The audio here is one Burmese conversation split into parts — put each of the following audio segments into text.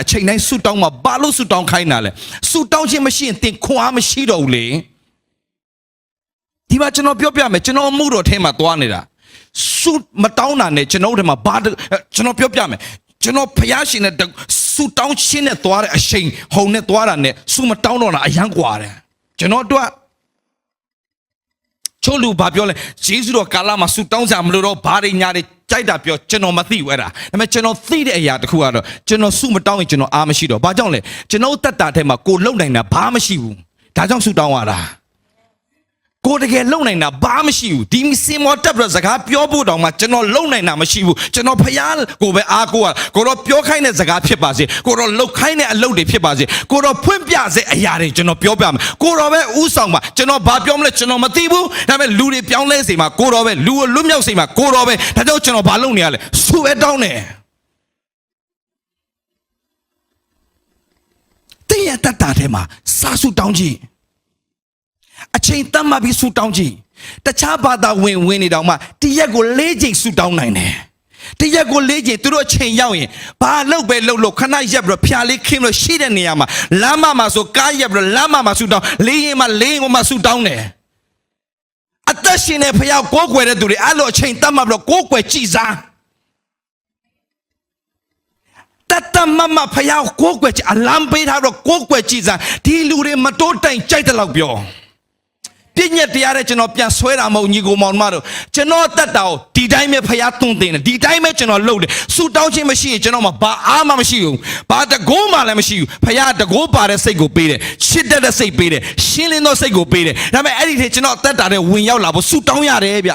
အချိန်တိုင်းဆူတောင်းမှာဘာလို့ဆူတောင်းခိုင်းတာလဲဆူတောင်းခြင်းမရှိရင်သင်ခွန်အားမရှိတော့ဘူးလေဒီမှာကျွန်တော်ပြောပြမယ်ကျွန်တော်အမှုတော်ထဲမှာသွားနေတာဆူမတောင်းတာနဲ့ကျွန်တော်တို့ထဲမှာဘာတစ်ကျွန်တော်ပြောပြမယ်ကျွန်တော်ဖျားရှင်နဲ့ဆူတောင်းခြင်းနဲ့သွားတဲ့အချိန်ဟုံနဲ့သွားတာနဲ့ဆူမတောင်းတော့တာအယံကွာတယ်ကျွန်တော်တို့က ချို့လူဘာပြောလဲဂျေစုတော်ကာလမှာဆူတောင်းကြမလို့တော့ဘာတွေညာတွေကြိုက်တာပြောကျွန်တော်မသိဘူးအဲ့ဒါဒါပေမဲ့ကျွန်တော်သိတဲ့အရာတစ်ခုကတော့ကျွန်တော်ဆူမတောင်းရင်ကျွန်တော်အားမရှိတော့ဘာကြောင့်လဲကျွန်တော်တက်တာထဲမှာကိုလုံနိုင်တာဘာမရှိဘူးဒါကြောင့်ဆူတောင်းရတာ ကိုတကယ်လုံနိုင်တာဘာမရှိဘူးဒီစင်မောတက်ပြီးတော့စကားပြောဖို့တောင်မှကျွန်တော်လုံနိုင်တာမရှိဘူးကျွန်တော်ဖျားကိုပဲအားကိုးရကိုတော့ပြောခိုင်းတဲ့စကားဖြစ်ပါစေကိုတော့လှုပ်ခိုင်းတဲ့အလုပ်တွေဖြစ်ပါစေကိုတော့ဖွင့်ပြစေအရာတွေကျွန်တော်ပြောပြမယ်ကိုတော့ပဲဥဆောင်ပါကျွန်တော်ဘာပြောမလဲကျွန်တော်မသိဘူးဒါပေမဲ့လူတွေပြောင်းလဲစေမှာကိုတော့ပဲလူကိုလွတ်မြောက်စေမှာကိုတော့ပဲဒါကြောင့်ကျွန်တော်ဘာလုပ်နေရလဲဆူပဲတောင်းတယ်တင်းရတတ်တာထဲမှာစာစုတောင်းကြည့် အချိန်တတ်မှတ်ပြီးဆူတောင်းကြည့်တခြားဘာသာဝင်ဝင်နေတော့မှတရက်ကို၄ချိန်ဆူတောင်းနိုင်တယ်တရက်ကို၄ချိန်သူတို့အချိန်ရောက်ရင်ဘာလုပ်ပဲလုပ်လို့ခဏရက်ပြီးတော့ဖျားလေးခင်းလို့ရှိတဲ့နေရာမှာလမ်းမမှာဆိုကားရက်ပြီးတော့လမ်းမမှာဆူတောင်းလေးရင်မှာလေးရင်မှာဆူတောင်းတယ်အသက်ရှင်တဲ့ဖျားကိုးကွယ်တဲ့သူတွေအဲ့လိုအချိန်တတ်မှတ်ပြီးတော့ကိုးကွယ်ကြည်စားတတ်တမမဖျားကိုးကွယ်ကြည်အလံပေးထားတော့ကိုးကွယ်ကြည်စားဒီလူတွေမတိုးတိုင်ကြိုက်တဲ့လောက်ပြော ပြည့်ညက်တရားတဲ့ကျွန်တော်ပြန်ဆွဲတာမဟုတ်ညီကိုမောင်မတို့ကျွန်တော်တတ်တာကိုဒီတိုင်းပဲဖျားသွန်းတင်တယ်ဒီတိုင်းပဲကျွန်တော်လုပ်တယ်ဆူတောင်းခြင်းမရှိရင်ကျွန်တော်မှာဘာအားမှမရှိဘူးဘာတကိုးမှလည်းမရှိဘူးဖျားတကိုးပါတဲ့စိတ်ကိုပေးတယ်ရှစ်တတ်တဲ့စိတ်ပေးတယ်ရှင်းလင်းသောစိတ်ကိုပေးတယ်ဒါပေမဲ့အဲ့ဒီထဲကျွန်တော်တတ်တာတဲ့ဝင်ရောက်လာဖို့ဆူတောင်းရတယ်ဗျ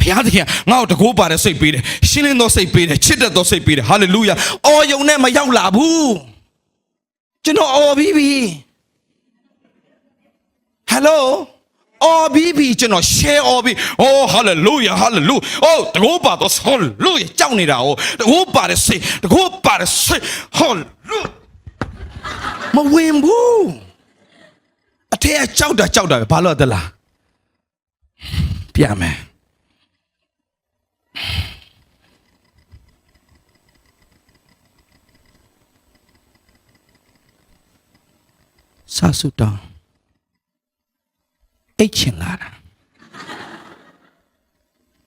ဖျားသခင်ငါ့ကိုတကိုးပါတဲ့စိတ်ပေးတယ်ရှင်းလင်းသောစိတ်ပေးတယ်ချစ်တတ်သောစိတ်ပေးတယ်ဟာလေလုယာအော်ယုံနဲ့မရောက်လာဘူးကျွန်တော်အော်ပြီးပြီ ဟယ်လိုအော်ဘီဘီကျွန်တော် share အော်ဘီအိုး hallelujah hallelujah အိုးတကောပါတော့ hallelujah ကြောက်နေတာ哦တကောပါတဲ့စိတ်တကောပါတဲ့စိတ် hallelujah မဝင်ဘူးအထက်ကကြောက်တာကြောက်တာပဲဘာလို့လဲလားပြမယ်စာစုတောင်း အိတ်ချင်လာတာ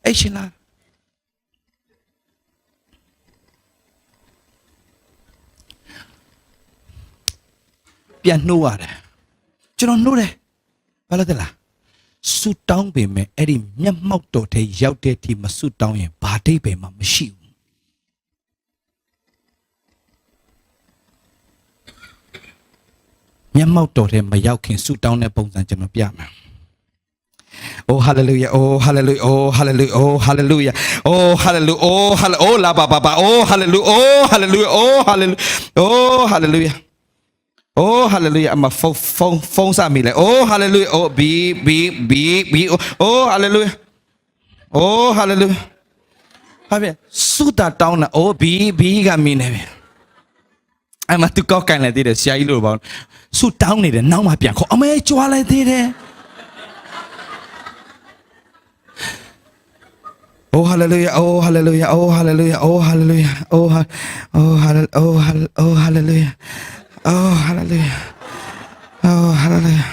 အိတ်ချင်လာပြန်နှိုးရတယ်ကျွန်တော်နှိုးတယ်ဘာလို့လဲလားဆူတောင်းပေမဲ့အဲ့ဒီမျက်မှောက်တော်ထဲရောက်တဲ့အထိမဆူတောင်းရင်ဘာတိတ်ပဲမှမရှိဘူးမျက်မှောက်တော်ထဲမရောက်ခင်ဆူတောင်းတဲ့ပုံစံကျွန်တော်ပြမယ် Oh hallelujah. Oh hallelujah. Oh hallelujah. Oh hallelujah. Oh hallelujah. Oh hallelujah. Oh la ba ba ba. Oh hallelujah. Oh hallelujah. Oh hallelujah. Oh hallelujah. Oh hallelujah. အမဖုန်းဖုန်းဖုန်းစမိလဲ Oh hallelujah. Oh B B B B Oh hallelujah. Oh hallelujah. ဟာဗျစုတာတောင်းတာ Oh B B ကမင်းနေဗျအမသူကောက်ကန်လိုက်သေးတယ်ဆရာကြီးလို့ပေါ့စုတောင်းနေတယ်နောက်မှပြန်ခေါ်အမေကြွားလိုက်သေးတယ် Oh hallelujah. Oh hallelujah. Oh hallelujah. Oh hallelujah. Oh ha- oh hallelujah. Oh hall- oh hallelujah. Oh hallelujah. Oh hallelujah.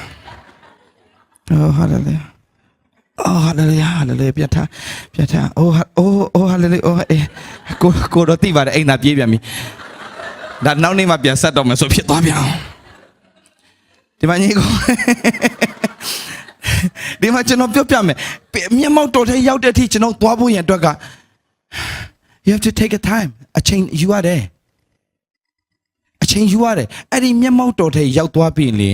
Oh hallelujah. Oh hallelujah. Hallelujah. ပြတ်ထားပြတ်ထား Oh ha- oh oh hallelujah. Oh အေးကိုကိုတော့သိပါတယ်အိမ်သာပြေးပြန်ပြီဒါနောက်နေ့မှပြန်ဆက်တော့မယ်ဆိုဖြစ်သွားပြန်အောင်ဒီမကြီးကို ဒီမှာကျွန်တော်ပြောပြမယ်မျက်မှောက်တော်ထဲရောက်တဲ့အထိကျွန်တော်သွားဖို့ရန်အတွက်က you have to take a time အချိန်ယူရတယ်အချိန်ယူရတယ်အဲ့ဒီမျက်မှောက်တော်ထဲရောက်သွားပြီလေ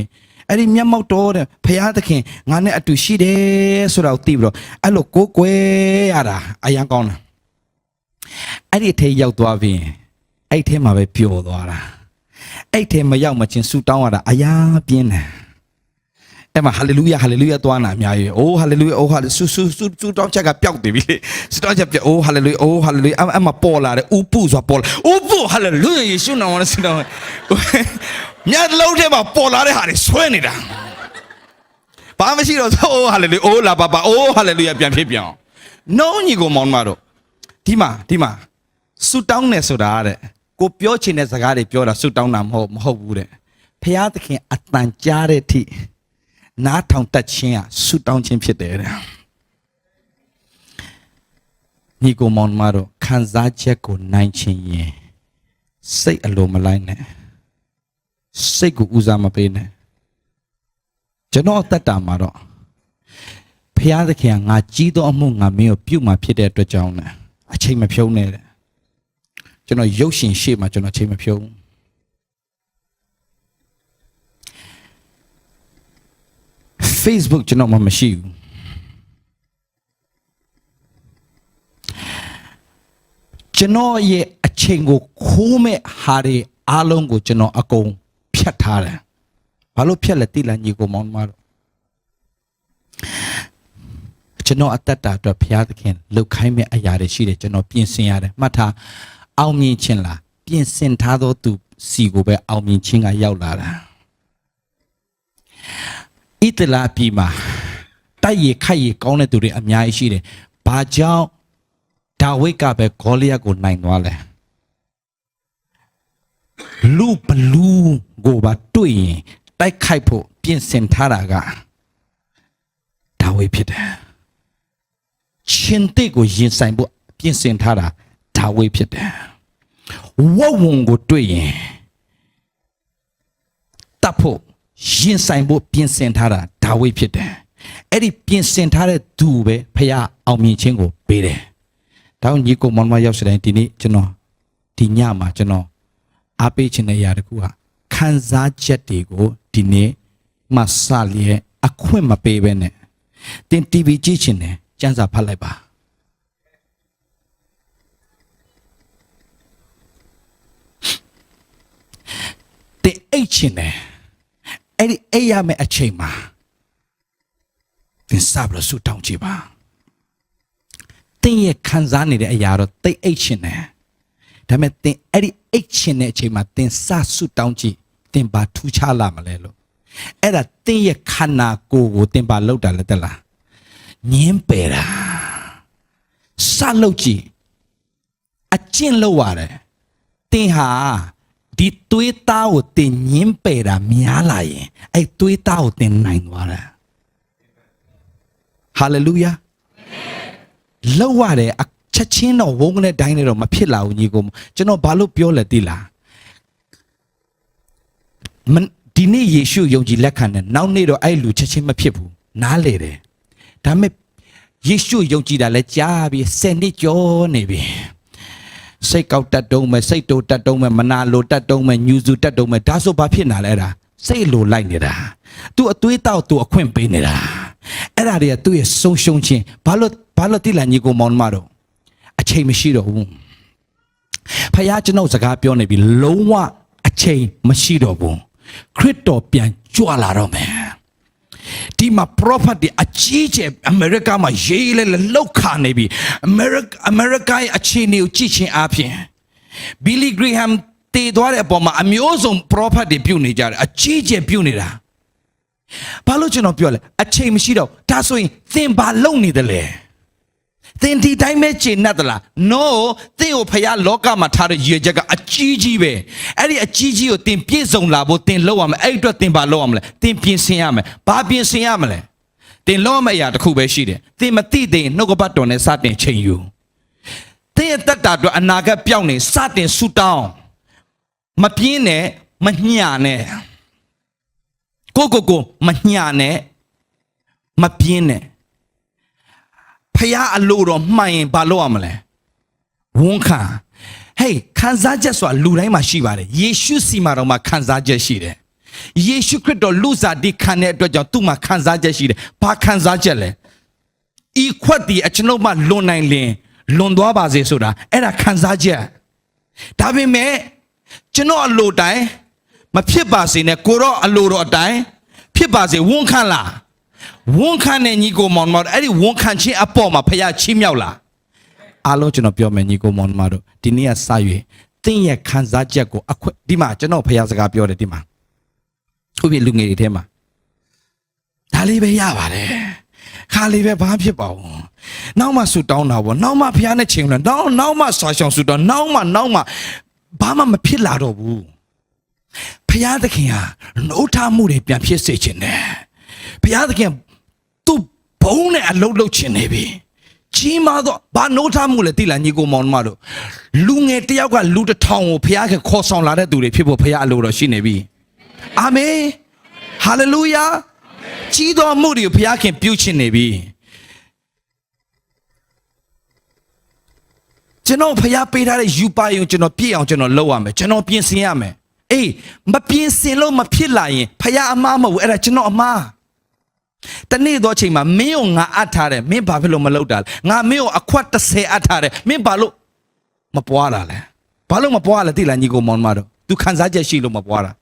အဲ့ဒီမျက်မှောက်တော်တဲ့ဖရာသခင်ငါနဲ့အတူရှိတယ်ဆိုတာကိုသိပြီးတော့အဲ့လိုကိုးကွယ်ရတာအရန်ကောင်းတယ်အဲ့ဒီအထဲရောက်သွားပြီအဲ့ဒီထဲမှာပဲပျော်သွားတာအဲ့ဒီထဲမရောက်မချင်းဆူတောင်းရတာအရာပြင်းတယ် အဲ့မှာဟာလေလုယာဟာလေလုယာသွားနာအများကြီးအိုးဟာလေလုယာအိုးဟာလေဆူဆူဆူဆူတောင်းချက်ကပျောက်တယ်ပြီလေဆူတောင်းချက်ပျောက်အိုးဟာလေလုယာအိုးဟာလေလုယာအဲ့အဲ့မှာပေါ်လာတယ်ဥပုဆိုတာပေါ်လာဥပုဟာလေလုယာယေရှုနာမနဲ့ဆူတောင်းမြတ်လုံးထဲမှာပေါ်လာတဲ့ဟာတွေဆွဲနေတာဘာမှမရှိတော့ဆိုအိုးဟာလေလုယာအိုးလာပါပါအိုးဟာလေလုယာပြန်ဖြစ်ပြန်အောင်နှုံးညီကိုမောင်မတို့ဒီမှာဒီမှာဆူတောင်းနေဆိုတာတဲ့ကိုပြောချင်တဲ့စကားတွေပြောတာဆုတောင်းတာမဟုတ်မဟုတ်ဘူးတဲ့ဖျားသခင်အတန်ကြားတဲ့အထိ နားထောင်တတ်ခြင်းကဆုတောင်းခြင်းဖြစ်တယ်တဲ့ညီကိုမောင်မတို့ခံစားချက်ကိုနိုင်ခြင်းရင်စိတ်အလိုမလိုက်နဲ့စိတ်ကိုဦးစားမပေးနဲ့ကျွန်တော်အသက်တာမှာတော့ဖျားသခင်ကငါကြီးသောအမှုငါမင်းကိုပြုတ်มาဖြစ်တဲ့အတွက်ကြောင့်နဲ့အချိန်မဖြုံးနဲ့တဲ့ကျွန်တော်ရုပ်ရှင်ရှေ့မှာကျွန်တော်ချိန်မဖြုံးဘူး Facebook ကျွန်တော်မှမရှိဘူးကျွန်တော်ရဲ့အချိန်ကိုခိုးမဲ့ဟာတွေအားလုံးကိုကျွန်တော်အကုန်ဖြတ်ထားတယ်ဘာလို့ဖြတ်လဲတိလာညီကိုမောင်မတို့ကျွန်တော်အသက်တာအတွက်ဘုရားသခင်လှုပ်ခိုင်းမဲ့အရာတွေရှိတယ်ကျွန်တော်ပြင်ဆင်ရတယ်မှတ်ထားအောင်မြင်ခြင်းလားပြင်ဆင်ထားသောသူစီကိုပဲအောင်မြင်ခြင်းကရောက်လာတာ ဣတလာပြည်မှာတိုက်ရခိုက်ရကောင်းတဲ့သူတွေအများကြီးရှိတယ်ဘာကြောင့်ဒါဝိဒ်ကပဲဂေါလိယတ်ကိုနိုင်သွားလဲလူဘလူးကိုပါတွေ့ရင်တိုက်ခိုက်ဖို့ပြင်ဆင်ထားတာကဒါဝိဒ်ဖြစ်တယ်ရှင်တိတ်ကိုရင်ဆိုင်ဖို့ပြင်ဆင်ထားတာဒါဝိဒ်ဖြစ်တယ်ဝတ်ဝုံကိုတွေ့ရင်တပ်ဖို့ ရင်ဆိုင်ဖို့ပြင်ဆင်ထားတာဒါဝိဒ်ဖြစ်တယ်အဲ့ဒီပြင်ဆင်ထားတဲ့သူပဲဖះအောင်မြင်ခြင်းကိုပေးတယ်ဒါကြောင့်ညီကိုမောင်မရောက်စတိုင်းဒီနေ့ကျွန်တော်ဒီညမှာကျွန်တော်အားပေးခြင်းတဲ့ຢာတစ်ခုကခံစားချက်တွေကိုဒီနေ့မှစလျက်အခွင့်မပေးဘဲနဲ့တင် TV ကြည့်ချင်တယ်စံစာဖတ်လိုက်ပါတင်အိတ်ချင်တယ် အဲ့ဒီအိတ်ရမယ့်အချိန်မှာတင်စပ်လို့ဆူတောင်းကြည့်ပါတင်ရဲ့ခံစားနေတဲ့အရာတော့တိတ်အိတ်ချင်တယ်ဒါပေမဲ့တင်အဲ့ဒီအိတ်ချင်တဲ့အချိန်မှာတင်စဆူတောင်းကြည့်တင်ဘာထူးခြားလာမလဲလို့အဲ့ဒါတင်ရဲ့ခန္ဓာကိုယ်ကိုတင်ဘာလောက်တာလဲတက်လားညင်းပယ်တာစလုပ်ကြည့်အကျင့်လုပ်ရတယ်တင်ဟာ ဒီသွေးသားကိုတင်ညင်းပယ်တာများလာရင်အဲ့သွေးသားကိုတင်နိုင်သွားတာဟာလေလုယာလောက်ရတယ်အချက်ချင်းတော့ဝုန်းကနေတိုင်းနဲ့တော့မဖြစ်လာဘူးညီကိုကျွန်တော်ဘာလို့ပြောလဲသိလားမန်ဒီနေ့ယေရှုယုံကြည်လက်ခံတယ်နောက်နေ့တော့အဲ့လူချက်ချင်းမဖြစ်ဘူးနားလေတယ်ဒါပေမဲ့ယေရှုယုံကြည်တာလဲကြားပြီးဆယ်နှစ်ကျော်နေပြီ စိတ်ကောက်တတ်တုံးမယ်စိတ်တိုးတတ်တုံးမယ်မနာလိုတတ်တုံးမယ်ညူစုတတ်တုံးမယ်ဒါဆိုဘာဖြစ်နာလဲအဲ့ဒါစိတ်လိုလိုက်နေတာ तू အသွေးတောက် तू အခွင့်ပေးနေတာအဲ့ဒါတွေကသူ့ရဲ့ဆုံးရှုံးခြင်းဘာလို့ဘာလို့တိလာညီကိုမောင်မတော်အချိန်မရှိတော့ဘူးဖခင်ကျွန်တော်စကားပြောနေပြီလုံးဝအချိန်မရှိတော့ဘူးခရစ်တော်ပြန်ကြွလာတော့မယ် ဒီမှာ prophet တွေအကြီးကျယ်အမေရိကမှာရေးလဲလဲလောက်ခါနေပြီအမေရိကအမေရိကရဲ့အခြေအနေကိုကြည့်ချင်းအပြင် Billy Graham တည်သွားတဲ့အပေါ်မှာအမျိုးစုံ prophet တွေပြုတ်နေကြတယ်အကြီးကျယ်ပြုတ်နေတာဘာလို့ကျွန်တော်ပြောလဲအချိန်မရှိတော့ဒါဆိုရင်သင်ဘာလုပ်နေတယ်လဲ သင်ဒီတိုင်းပဲကျင့်납သလား no သင်ကိုဖခင်လောကမှာထားတဲ့ရည်ရွယ်ချက်ကအကြီးကြီးပဲအဲ့ဒီအကြီးကြီးကိုသင်ပြည့်စုံလာဖို့သင်လုပ်ရမယ်အဲ့ဒီအတွက်သင်ဘာလုပ်ရမလဲသင်ပြင်ဆင်ရမယ်ဘာပြင်ဆင်ရမလဲသင်လုပ်ရမယ့်အရာတစ်ခုပဲရှိတယ်သင်မသိသေးရင်နှုတ်ကပတ်တော်နဲ့စတင်ချိန်ယူသင်ရဲ့တက်တာအတွက်အနာဂတ်ပြောင်းနေစတင်ဆူတောင်းမပြင်းနဲ့မညှာနဲ့ကိုကိုကိုမညှာနဲ့မပြင်းနဲ့ ဖះအလိုတော်မှန်ရင်ဘာလုပ်ရမလဲဝန်ခံဟေးခံစားချက်ဆိုတာလူတိုင်းမှာရှိပါတယ်ယေရှုစီမှာတော့မှခံစားချက်ရှိတယ်ယေရှုခရစ်တော်လူစားဒီခံတဲ့အတွက်ကြောင့်သူ့မှာခံစားချက်ရှိတယ်ဘာခံစားချက်လဲဤခွက်ဒီအကျွန်ုပ်မှလွန်နိုင်လင်လွန်သွားပါစေဆိုတာအဲ့ဒါခံစားချက်ဒါပေမဲ့ကျွန်တော်အလိုတိုင်းမဖြစ်ပါစေနဲ့ကိုတော့အလိုတော်အတိုင်းဖြစ်ပါစေဝန်ခံလား ဝန်ခံတဲ့ညီကိုမောင်မတို့အဲ့ဒီဝန်ခံခြင်းအပေါ်မှာဖခင်ချီးမြှောက်လာအားလုံးကျွန်တော်ပြောမယ်ညီကိုမောင်မတို့ဒီနေ့ကစ၍သင်ရဲ့ခံစားချက်ကိုအခွင့်ဒီမှာကျွန်တော်ဖခင်စကားပြောတယ်ဒီမှာဟုတ်ပြီလူငယ်တွေထဲမှာဒါလေးပဲရပါတယ်ခါလေးပဲဘာဖြစ်ပါဘူးနောက်မှဆူတောင်းတာပေါ့နောက်မှဖခင်နဲ့ချိန်လို့နောက်နောက်မှဆွာရှောင်ဆူတောင်းနောက်မှနောက်မှဘာမှမဖြစ်လာတော့ဘူးဖျားသခင်ဟာနှုတ်ထမှုတွေပြန်ဖြစ်စေခြင်းနဲ့ဖျားသခင်သူ့ ဘုံနဲ့အလုံးလုံးခြင်းနေပြီကြီးမားတော့ဘာနှုတ်ထမှုလဲတိလာညီကိုမောင်မတို့လူငယ်တယောက်ကလူတစ်ထောင်ကိုဖျားခင်ခေါ်ဆောင်လာတဲ့သူတွေဖြစ်ဖို့ဖျားအလိုတော်ရှိနေပြီအာမင်ဟာလေလုယာကြီးတော်မှုတွေကိုဖျားခင်ပြုခြင်းနေပြီကျွန်တော်ဖျားပေးထားတဲ့ယူပါယုံကျွန်တော်ပြည့်အောင်ကျွန်တော်လုပ်ရမယ်ကျွန်တော်ပြင်ဆင်ရမယ်အေးမပြင်ဆင်လို့မဖြစ်လာရင်ဖျားအမားမဟုတ်ဘူးအဲ့ဒါကျွန်တော်အမား တနေ့တော့ချိန်မှာမင်းကိုငါအပ်ထားတယ်မင်းဘာဖြစ်လို့မလုပ်တာလဲငါမင်းကိုအခွက်30အပ်ထားတယ်မင်းဘာလို့မပွားတာလဲဘာလို့မပွားလဲသိလားညီကိုမောင်မတို့ तू ခံစားချက်ရှိလို့မပွားတာ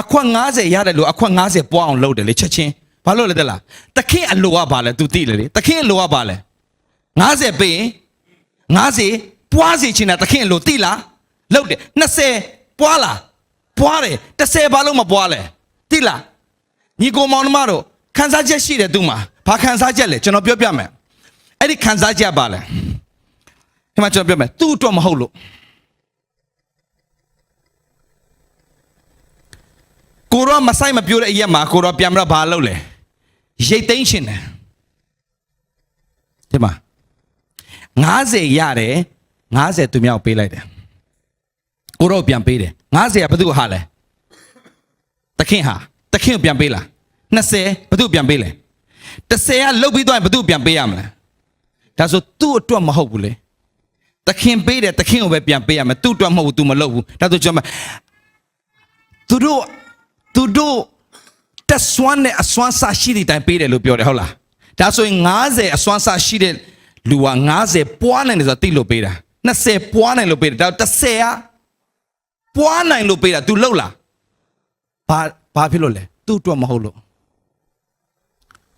အခွက်90ရတယ်လို့အခွက်90ပွားအောင်လုပ်တယ်လေချက်ချင်းဘာလို့လဲတဲ့လားတခင်အလိုကဘာလဲ तू သိလေလေတခင်အလိုကဘာလဲ90ပေးရင်90ပွားစီချင်တာတခင်အလိုသိလားလုပ်တယ်20ပွားလားပွားတယ်30ဘာလို့မပွားလဲသိလား ညီကိုမောင်နှမတို့ခံစားချက်ရှိတယ်သူမှာဘာခံစားချက်လဲကျွန်တော်ပြောပြမယ်အဲ့ဒီခံစားချက်ပါလဲဒီမှာကျွန်တော်ပြောမယ်သူ့အတွက်မဟုတ်လို့ကိုရောမဆိုင်မပြိုးတဲ့အရက်မှာကိုရောပြန်ပြီးတော့ဘာလုပ်လဲရိတ်သိမ်းရှင်တယ်ဒီမှာ90ရတယ်90သူမြောက်ပေးလိုက်တယ်ကိုရောပြန်ပေးတယ်90ကဘယ်သူဟာလဲတခင်ဟာ တခင်ကိုပြန်ပေးလား20ဘယ်သူပြန်ပေးလဲ30ကလုတ်ပြီးသွားရင်ဘယ်သူပြန်ပေးရမလဲဒါဆိုသူ့အတွက်မဟုတ်ဘူးလေတခင်ပေးတယ်တခင်ကိုပဲပြန်ပေးရမယ်သူ့အတွက်မဟုတ်ဘူး तू မလုပ်ဘူးဒါဆိုကျွန်တော်သူတို့သူတို့တက်ဆွမ်းနဲ့အစွမ်းစားရှိတဲ့အတိုင်းပေးတယ်လို့ပြောတယ်ဟုတ်လားဒါဆိုရင်90အစွမ်းစားရှိတဲ့လူက90ပွားနိုင်တယ်ဆိုတာသိလို့ပေးတာ20ပွားနိုင်လို့ပေးတယ်ဒါ30ကပွားနိုင်လို့ပေးတာ तू လှုပ်လားဘာ ဘာဖြစ်လို့လဲသူ့အတွက်မဟုတ်လို့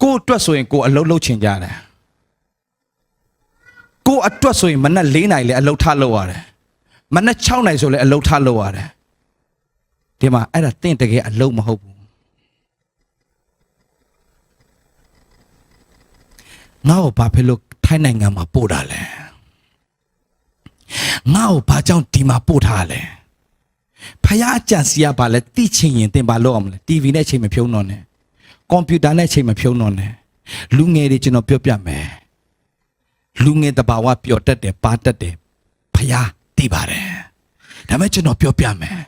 ကိုယ့်အတွက်ဆိုရင်ကိုယ်အလုပ်လုပ်ချင်ကြတယ်ကိုယ့်အတွက်ဆိုရင်မနက်၄နိုင်လဲအလုပ်ထလုပ်ရတယ်မနက်6နိုင်ဆိုလဲအလုပ်ထလုပ်ရတယ်ဒီမှာအဲ့ဒါတင့်တကယ်အလုပ်မဟုတ်ဘူးငါ့ကိုဘာဖြစ်လို့ထိုင်းနိုင်ငံမှာပို့တာလဲငါ့ကိုဘာကြောင့်ဒီမှာပို့ထားလဲ ဖယားအကြံစီကဘာလဲတိချင်ရင်တင်ဘာလုပ်အောင်မလဲ TV နဲ့ချိန်မဖြုံးတော့နဲ့ကွန်ပျူတာနဲ့ချိန်မဖြုံးတော့နဲ့လူငယ်တွေကျွန်တော်ပြောပြမယ်လူငယ်တဘာဝပျော်တတ်တယ်ပါတတ်တယ်ဖယားသိပါတယ်ဒါပေမဲ့ကျွန်တော်ပြောပြမယ်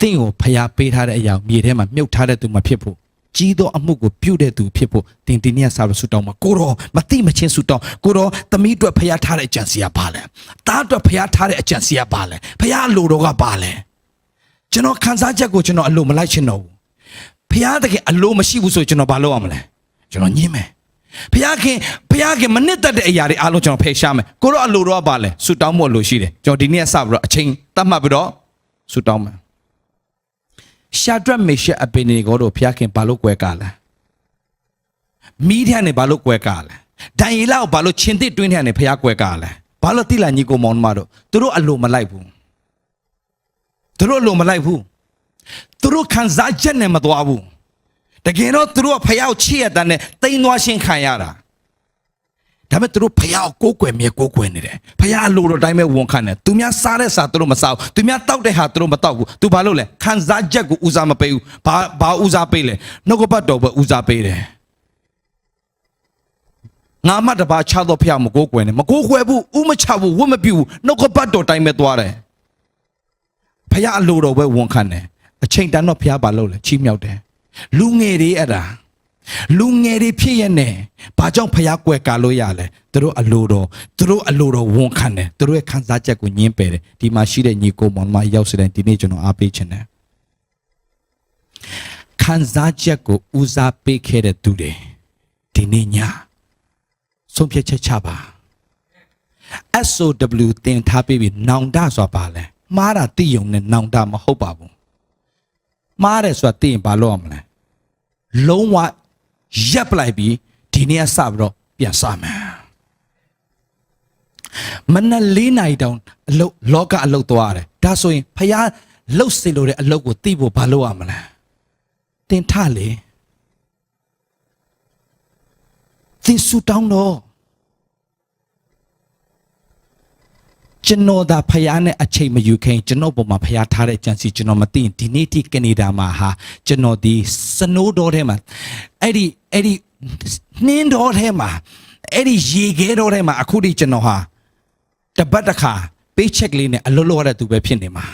တင့်ကိုဖျားပေးထားတဲ့အရာမြေထဲမှာမြုပ်ထားတဲ့သူမဖြစ်ဖို့ ကြီးသောအမှုကိုပြုတဲ့သူဖြစ်ဖို့တင်တင်နဲ့ဆာရဆူတောင်းမှာကိုရောမတိမချင်းဆူတောင်းကိုရောသမီးအတွက်ဖျားထားတဲ့အကြံစီကပါလဲတားအတွက်ဖျားထားတဲ့အကြံစီကပါလဲဖျားအလိုတော်ကပါလဲကျွန်တော်ခန်းစားချက်ကိုကျွန်တော်အလိုမလိုက်ချင်တော့ဘူးဖျားတကယ်အလိုမရှိဘူးဆိုရင်ကျွန်တော်ဘာလုပ်ရမလဲကျွန်တော်ညင်းမယ်ဖျားခင်ဖျားခင်မနစ်သက်တဲ့အရာတွေအားလုံးကျွန်တော်ဖယ်ရှားမယ်ကိုရောအလိုတော်ကပါလဲဆူတောင်းဖို့အလိုရှိတယ်ကျွန်တော်ဒီနေ့ကစပြီးတော့အချိန်တတ်မှတ်ပြီးတော့ဆူတောင်းမယ် ရှာဒရက်မေရှက်အပင်တွေကိုတို့ဖျားခင်ဘာလို့ကွဲကားလဲမိထန်နေဘာလို့ကွဲကားလဲဒံရီလောက်ဘာလို့ချင်းတစ်တွင်းထန်နေဖျားကွဲကားလဲဘာလို့တိလာညီကိုမောင်မတို့သူတို့အလိုမလိုက်ဘူးသူတို့အလိုမလိုက်ဘူးသူတို့ခံစားချက်နဲ့မသွားဘူးတကယ်တော့သူတို့ကဖျားကိုချစ်ရတဲ့နဲ့တိမ်သွားရှင်းခံရတာ ဒါပေမဲ့သူတို့ဖျားကိုကိုးကွယ်မြဲကိုးကွယ်နေတယ်ဖျားအလိုတော်တိုင်းပဲဝန်ခံတယ်သူများစားတဲ့စားသူတို့မစားဘူးသူများတောက်တဲ့ဟာသူတို့မတောက်ဘူးသူဘာလို့လဲခံစားချက်ကိုဦးစားမပေးဘူးဘာဘာဦးစားပေးလဲနှုတ်ကပတ်တော်ပဲဦးစားပေးတယ်ငါမှတပါချတော့ဖျားမကိုးကွယ်နဲ့မကိုးကွယ်ဘူးဥမချဘူးဝတ်မပြူဘူးနှုတ်ကပတ်တော်တိုင်းပဲသွားတယ်ဖျားအလိုတော်ပဲဝန်ခံတယ်အချိန်တန်တော့ဖျားဘာလို့လဲချီးမြှောက်တယ်လူငယ်တွေအဲ့ဒါ လူငယ်တွေဖြစ်ရနေဘာကြောင့်ဖျားကွယ်ကာလို့ရလဲသူတို့အလိုတော်သူတို့အလိုတော်ဝန်ခံတယ်သူတို့ရဲ့ခံစားချက်ကိုညှင်းပယ်တယ်ဒီမှာရှိတဲ့ညီကိုမောင်မရောက်စတဲ့ဒီနေ့ကျွန်တော်အားပေးခြင်းတယ်ခံစားချက်ကိုဦးစားပေးခဲ့တဲ့သူတွေဒီနေ့ညဆုံးဖြတ်ချက်ချပါ SOW တင်ထားပြီးပြီနောင်တဆိုတာပါလဲမှားတာသိယုံနဲ့နောင်တမဟုတ်ပါဘူးမှားတယ်ဆိုတာသိရင်ဘာလုပ်ရမလဲလုံးဝ ရပ်ပလိုက်ပြီးဒီနေ့ကစပြီးတော့ပြန်စမယ်မနက်၄နာရီတောင်အလုတ်လောကအလုတ်သွားရတယ်ဒါဆိုရင်ဖះလှုပ်စေလို့တဲ့အလုတ်ကိုသိဖို့ဘာလုပ်ရမလဲတင်ထလေသင်ဆူတောင်းတော့ ကျွန်တော်ဒါဖယားနဲ့အချိန်မယူခင်ကျွန်တော်ပုံမှာဖယားထားတဲ့ကြံစီကျွန်တော်မသိရင်ဒီနေ့ထိကနေဒါမှာဟာကျွန်တော်ဒီစနိုးတော်ထဲမှာအဲ့ဒီအဲ့ဒီနှင်းတော်ထဲမှာအဲ့ဒီရေခဲတော်ထဲမှာအခုထိကျွန်တော်ဟာတပတ်တစ်ခါ paycheck လေးနဲ့အလုပ်လုပ်ရတဲ့သူပဲဖြစ်နေမှာ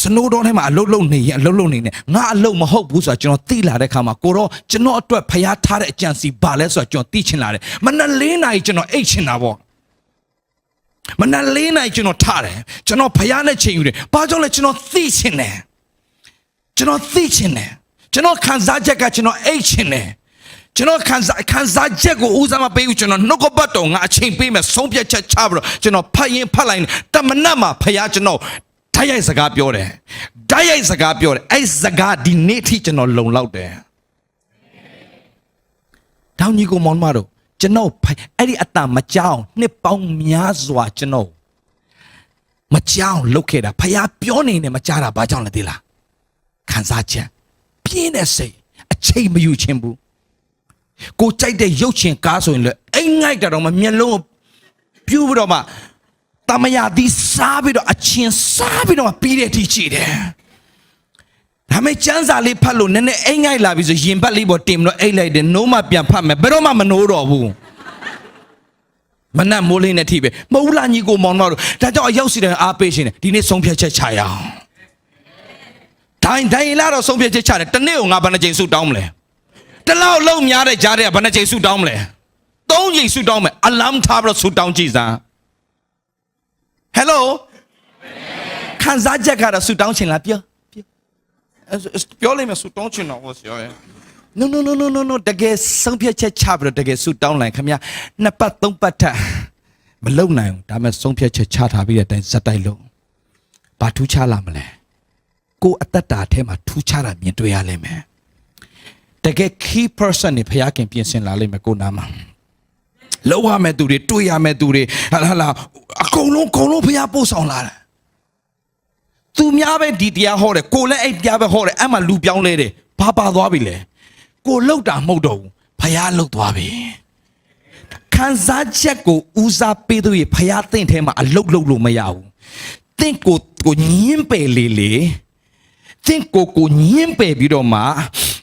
စနိုးတော်ထဲမှာအလုပ်လုပ်နေရင်အလုပ်လုပ်နေနေငါအလုပ်မဟုတ်ဘူးဆိုတာကျွန်တော်သိလာတဲ့ခါမှာကိုတော့ကျွန်တော်အတွက်ဖယားထားတဲ့အကြံစီဘာလဲဆိုတာကျွန်တော်သိချင်လာတယ်မနက်၄နာရီကျွန်တော်အိတ်ချင်တာပေါ့ မနက်လေးနိုင်ကျွန်တော်ထားတယ်ကျွန်တော်ဖျားနဲ့ချိန်ယူတယ်ဘာကြောင့်လဲကျွန်တော်သိချင်တယ်ကျွန်တော်သိချင်တယ်ကျွန်တော်ခံစားချက်ကကျွန်တော်အိတ်ချင်တယ်ကျွန်တော်ခံစားခံစားချက်ကိုဦးစားမပေးဘူးကျွန်တော်နှုတ်ကပတ်တော်ငါအချိန်ပေးမယ်ဆုံးဖြတ်ချက်ချပြီးတော့ကျွန်တော်ဖတ်ရင်ဖတ်လိုက်တမနတ်မှာဖျားကျွန်တော်ဓာတ်ရိုက်စကားပြောတယ်ဓာတ်ရိုက်စကားပြောတယ်အဲ့စကားဒီနေ့ထိကျွန်တော်လုံလောက်တယ်တောင်ကြီးကိုမောင်မတို့ ကျွန်တော်ဖိုင်အဲ့ဒီအတမကြောက်နှစ်ပေါင်းများစွာကျွန်တော်မကြောက်လုတ်ခဲ့တာဖះပြောနေနေမကြတာဘာကြောင့်လဲသိလားခံစားချက်ပြင်းတဲ့စိတ်အချိန်မယူခြင်းဘူးကိုကြိုက်တဲ့ရုပ်ရှင်ကားဆိုရင်လေအိမ်ငိုက်တာတော့မမျက်လုံးကိုပြူးပြီးတော့မှတမယာဒီစားပြီးတော့အချင်းစားပြီးတော့မှပြီးတဲ့အထိကြည့်တယ် ဒါမဲ့ကျန်းစာလေးဖတ်လို့နည်းနည်းအိမ်ငိုက်လာပြီဆိုရင်ဘတ်လေးပေါ်တင်ပြီးတော့အိတ်လိုက်တယ်နိုးမှပြန်ဖတ်မယ်ဘယ်တော့မှမနိုးတော့ဘူးမနက်မိုးလင်းတဲ့ထိပဲမဟုတ်လားညီကိုမောင်တို့ဒါကြောင့်အရောက်စီတဲ့အားပေးရှင်တယ်ဒီနေ့ဆုံးဖြတ်ချက်ချရအောင်ဒိုင်းဒိုင်းလာတော့ဆုံးဖြတ်ချက်ချတယ်တနေ့ကိုငါဘယ်နှကြိမ်ဆုတောင်းမလဲတစ်လောက်လုံးများတဲ့ကြားတဲ့ကဘယ်နှကြိမ်ဆုတောင်းမလဲသုံးကြိမ်ဆုတောင်းမယ်အလမ်ထားပြီးတော့ဆုတောင်းကြည့်စမ်းဟယ်လိုခံစားချက်ကတော့ဆုတောင်းချင်လားပြော ပြောအဲ့ပြောလိုက်မယ်ဆူတောင်းချင်တော့ဟောဆရာရဲ့ no no no no no no တကယ်ဆုံးဖြတ်ချက်ချပြီးတော့တကယ်ဆူတောင်းလိုက်ခင်ဗျာနှစ်ပတ်သုံးပတ်ထက်မလုံနိုင်ဘူးဒါပေမဲ့ဆုံးဖြတ်ချက်ချထားပြီးတဲ့အတိုင်းဇက်တိုက်လို့ဘာထူးခြားလာမလဲကိုယ်အသက်တာထဲမှာထူးခြားတာမြင်တွေ့ရလိမ့်မယ်တကယ် key person နေဖျားခင်ပြင်ဆင်လာလိမ့်မယ်ကိုယ်နာမှာလောက်ရမယ့်သူတွေတွေ့ရမယ့်သူတွေဟာလာလာအကုန်လုံးအကုန်လုံးဖျားပို့ဆောင်လာတယ် သူများပဲဒီတရားဟောတယ်ကိုလည်းအဲ့တရားပဲဟောတယ်အဲ့မှာလူပြောင်းလဲတယ်ဘာပါသွားပြီလဲကိုလှုပ်တာမဟုတ်တော့ဘူးဖះလှုပ်သွားပြီခံစားချက်ကိုဦးစားပေးသူရဲ့ဖះသင့်ထဲမှာအလုတ်လုတ်လို့မရဘူးသင့်ကိုကိုညင်းပယ်လေလေသင့်ကိုကိုညင်းပယ်ပြီးတော့မှ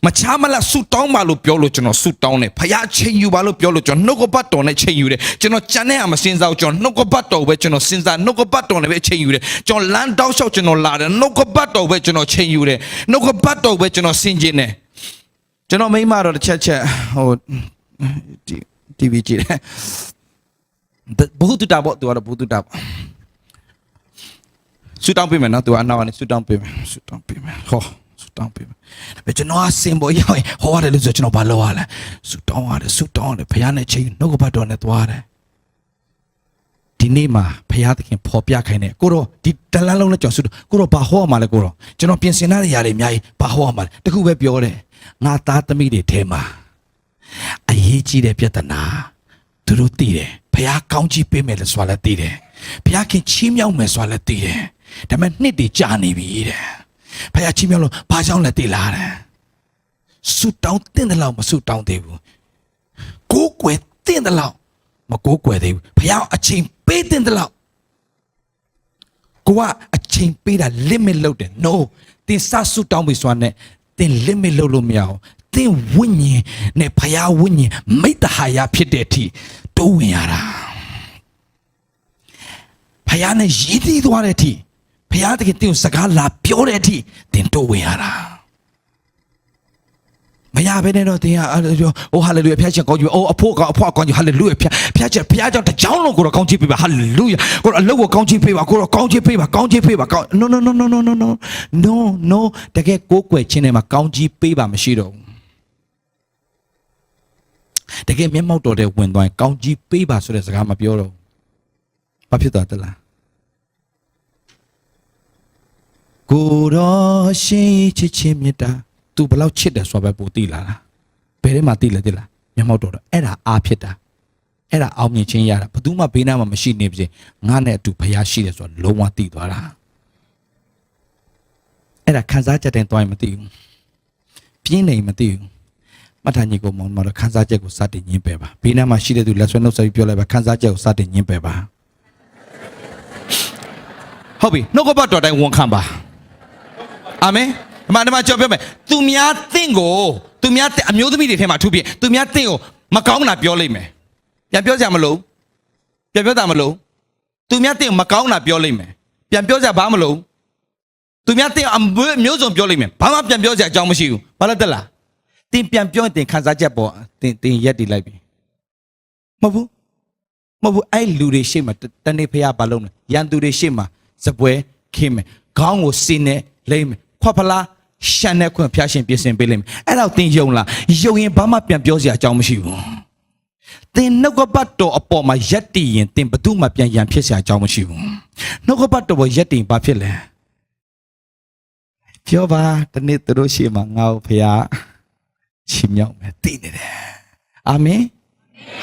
မချားမလားဆူတောင်းပါလို့ပြောလို့ကျွန်တော်ဆူတောင်းတယ်ဖះချိန်ယူပါလို့ပြောလို့ကျွန်တော်နှုတ်ကပတ်တော်နဲ့ချိန်ယူတယ်ကျွန်တော်ကြံတဲ့အာမစင်စားကိုကျွန်တော်နှုတ်ကပတ်တော်ပဲကျွန်တော်စင်စားနှုတ်ကပတ်တော်နဲ့ပဲချိန်ယူတယ်ကျွန်တော်လမ်းတောက်လျှောက်ကျွန်တော်လာတယ်နှုတ်ကပတ်တော်ပဲကျွန်တော်ချိန်ယူတယ်နှုတ်ကပတ်တော်ပဲကျွန်တော်ဆင်ကျင်တယ်ကျွန်တော်မိမတော့တစ်ချက်ချက်ဟိုဒီ TV ကြည့်တယ်ဘုဟုတ္တပေါ့သူကတော့ဘုဟုတ္တပေါ့ဆူတောင်းပေးမယ်နော်သူကအနောက်ကနေဆူတောင်းပေးမယ်ဆူတောင်းပေးမယ်ဟောဆူ တောင်းပေးမယ်ဘယ်ကျွန်တော်အစင်ပေါ်ရောက်ရင်ဟောရတယ်လို့ဆိုကျွန်တော်ဘာလုပ်ရလဲဆူတောင်းရတယ်ဆူတောင်းရတယ်ဘုရားနဲ့ချိန်နှုတ်ကပတ်တော်နဲ့သွားတယ်ဒီနေ့မှာဘုရားသခင်ဖော်ပြခိုင်းတယ်ကိုတော့ဒီတလန်းလုံးနဲ့ကြောင်ဆူတောင်းကိုတော့ဘာဟောရမှာလဲကိုတော့ကျွန်တော်ပြင်ဆင်ထားတဲ့ຢာတွေအများကြီးဘာဟောရမှာလဲတခုပဲပြောတယ်ငါသားသမီးတွေထဲမှာအရေးကြီးတဲ့ပြဿနာသူတို့သိတယ်ဘုရားကောင်းချီးပေးမယ်လို့ဆိုတာလည်းသိတယ်ဘုရားခင်ချီးမြှောက်မယ်ဆိုတာလည်းသိတယ်ဒါပေမဲ့နှစ်တွေကြာနေပြီတဲ့ ဘုရားချီးမြှောက်လို့ဘာကြောင့်လဲသိလားတဲ့ဆူတောင်းတဲ့တဲ့လောက်မဆူတောင်းသေးဘူးကိုးကွယ်တဲ့တဲ့လောက်မကိုးကွယ်သေးဘူးဘုရားအချိန်ပေးတဲ့တဲ့လောက်ကိုကအချိန်ပေးတာ limit လုပ်တယ် no သင်စဆူတောင်းပြီဆိုတာနဲ့သင် limit လုပ်လို့မရအောင်သင်ဝိညာဉ်နဲ့ဘုရားဝိညာဉ်မိတ္တဟာယဖြစ်တဲ့အထိတိုးဝင်ရတာဘုရားနဲ့ရည်တည်သွားတဲ့အထိ ဘုရားတကယ်သင်ကိုစကားလာပြောတဲ့အထိသင်တိုးဝင်ရတာမရဘဲနဲ့တော့သင်ကအဲ့လိုပြောအိုးဟာလေလုယာဖျားချက်ကောင်းကြီးအိုးအဖို့ကအဖွားကောင်းကြီးဟာလေလုယာဖျားဖျားချက်ဖျားကြောင့်တကြောင်လုံးကိုတော့ကောင်းချီးပေးပါဟာလေလုယာကိုတော့အလုပ်ကိုကောင်းချီးပေးပါကိုတော့ကောင်းချီးပေးပါကောင်းချီးပေးပါကောင်း no no no no no no no no no တကယ်ကိုးကွယ်ခြင်းထဲမှာကောင်းချီးပေးပါမရှိတော့ဘူးတကယ်မျက်မှောက်တော်တဲ့ဝင်သွားရင်ကောင်းကြီးပေးပါဆိုတဲ့စကားမပြောတော့ဘူးဘာဖြစ်သွားသလား ကိုတော်ရှိချစ်ချင်းမြတ်တာ तू ဘယ်လောက်ချစ်တယ်ဆိုတာပဲပိုသိလာတာဘယ်ထဲမှာသိလဲသိလားမျက်မှောက်တော်တော့အဲ့ဒါအားဖြစ်တာအဲ့ဒါအောင်မြင်ခြင်းရတာဘယ်သူမှဘေးနားမှာမရှိနေပါစေငါနဲ့အတူဖျားရှိတယ်ဆိုတာလုံးဝသိသွားတာအဲ့ဒါခံစားချက်တိုင်းသွားရင်မသိဘူးပြင်းနေမသိဘူးမှတ်ထားညီကိုမောင်မတော်ခန်းစားချက်ကိုစတင်ညင်းပယ်ပါဘေးနားမှာရှိတဲ့သူလက်ဆွဲနှုတ်ဆက်ပြီးပြောလိုက်ပါခန်းစားချက်ကိုစတင်ညင်းပယ်ပါဟုတ်ပြီနှုတ်ကပတ်တော်တိုင်းဝန်ခံပါ အာမင်ဒီမှာဒီမှာကြောက်ပြောမယ်သူများတင့်ကိုသူများတင့်အမျိုးသမီးတွေထဲမှာအထူးဖြင့်သူများတင့်ကိုမကောင်းတာပြောလိမ့်မယ်ပြန်ပြောကြမလို့ပြန်ပြောတာမလို့သူများတင့်ကိုမကောင်းတာပြောလိမ့်မယ်ပြန်ပြောကြဘာမလို့သူများတင့်အမျိုးအမျိုးစုံပြောလိမ့်မယ်ဘာမှပြန်ပြောစရာအကြောင်းမရှိဘူးဘာလို့တက်လားတင်ပြန်ပြောရင်တင်ခံစားချက်ပေါ်တင်တင်ရက်တည်လိုက်ပြီမဟုတ်ဘူးမဟုတ်ဘူးအဲ့လူတွေရှေ့မှာတတနေ့ဖះဘာလုံးလဲရန်သူတွေရှေ့မှာစပွဲခင်းမယ်ခေါင်းကိုစင်းနဲ့လိမ့်မယ် ခွက်ဖလားရှန်တဲ့ခွင့်ဖះရှင်ပြင်ဆင်ပေးလိမ့်မယ်အဲ့တော့သင်ယုံလားယုံရင်ဘာမှပြန်ပြောစရာအကြောင်းမရှိဘူးသင်နှုတ်ကပတ်တော်အပေါ်မှာယက်တည်ရင်သင်ဘယ်သူမှပြန်ရန်ဖြစ်စရာအကြောင်းမရှိဘူးနှုတ်ကပတ်တော်ပေါ်ယက်တည်ရင်ဘာဖြစ်လဲပြောပါတနေ့သူတို့ရှေ့မှာငါ့ကိုဖះချီးမြှောက်မယ်တည်နေတယ်အာမင်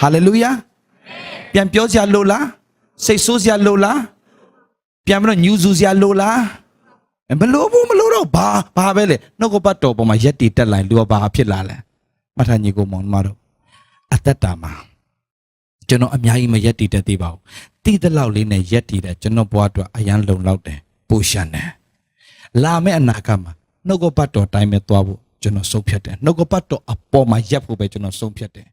ဟာလေလုယာပြန်ပြောစရာလိုလားစိတ်ဆိုးစရာလိုလားပြန်ပြီးတော့ညူဆူစရာလိုလားအဲ မလိုဘူးမလိုတော့ဘာဘာပဲလေနှုတ်ကပတ်တော်ပေါ်မှာရက်တီတက်လိုက်လူကဘာဖြစ်လာလဲမထညီကိုမောင်မတို့အသက်တာမှာကျွန်တော်အများကြီးမရက်တီတက်သေးပါဘူးတိတဲ့လောက်လေးနဲ့ရက်တီတဲ့ကျွန်တော်ဘဝအတွက်အရန်လုံလောက်တယ်ပူရှန်တယ်လာမယ့်အနာဂတ်မှာနှုတ်ကပတ်တော်တိုင်းပဲသွားဖို့ကျွန်တော်ဆုံးဖြတ်တယ်နှုတ်ကပတ်တော်အပေါ်မှာရက်ဖို့ပဲကျွန်တော်ဆုံးဖြတ်တယ်